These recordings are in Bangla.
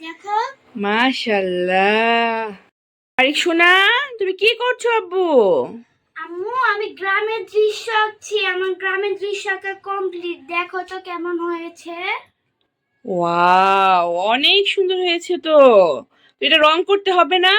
দেখো। মাশাল্লাহ। আরে সোনা তুমি কি করছ আব্বু? আম্মু আমি গ্রামের দৃশ্য আঁকছি। আমার গ্রামের দৃশ্যটা কমপ্লিট দেখো তো কেমন হয়েছে। ওয়াও অনেক সুন্দর হয়েছে তো। এটা রং করতে হবে না?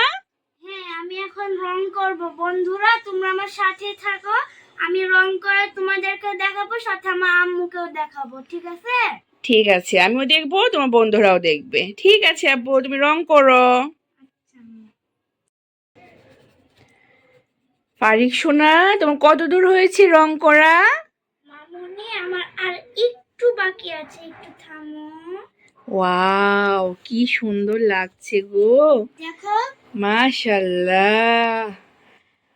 হ্যাঁ আমি এখন রং করব। বন্ধুরা তোমরা আমার সাথে থাকো। আমি রং করে তোমাদেরকে দেখাবো সাথে আমার আম্মুকেও দেখাবো ঠিক আছে? ঠিক আছে আমিও দেখব তোমার বন্ধুরাও দেখবে। ঠিক আছে আব্বু তুমি রং করো। ফারিক সোনা তোমার কত দূর হয়েছে রং করা? মামুনি আমার আর একটু বাকি আছে একটু থামো। ওয়াও কি সুন্দর লাগছে গো। দেখো। মাশাল্লাহ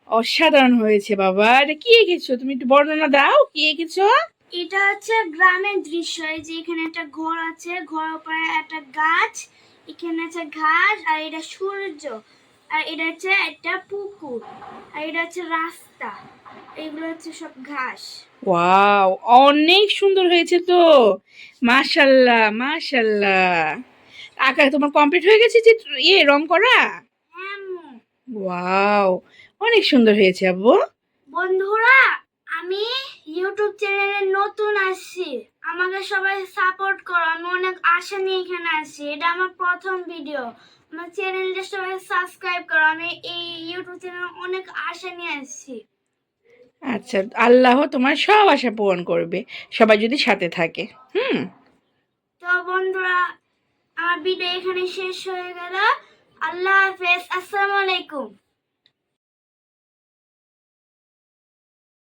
অসাধারণ হয়েছে বাবা। এটা কি এঁকেছো? তুমি একটু বর্ণনা দাও কি এঁকেছো? এটা হচ্ছে গ্রামের দৃশ্য এই যে এখানে একটা ঘর আছে ঘর উপরে একটা গাছ এখানে আছে ঘাস আর এটা সূর্য আর এটা হচ্ছে একটা পুকুর আর এটা হচ্ছে রাস্তা এগুলো হচ্ছে সব ঘাস। ওয়াও অনেক সুন্দর হয়েছে তো। মাশাল্লাহ মাশাল্লাহ। আঁকা তোমার কমপ্লিট হয়ে গেছে চিত্র ইয়ে রং করা? হ্যাঁ। ওয়াও অনেক সুন্দর হয়েছে আব্বু। বন্ধুরা আমি ইউটিউব চ্যানেলে নতুন আসছি। আমাকে সবাই সাপোর্ট করো আমি অনেক আশা নিয়ে এখানে আসছি। এটা আমার প্রথম ভিডিও আমার চ্যানেলটা সবাই সাবস্ক্রাইব করো আমি এই ইউটিউব চ্যানেলে অনেক আশা নিয়ে আসছি। আচ্ছা আল্লাহ তোমার সব আশা পূরণ করবে সবাই যদি সাথে থাকে হুম? তো বন্ধুরা আমার ভিডিও এখানে শেষ হয়ে গেল। আল্লাহ হাফেজ আসসালামু আলাইকুম।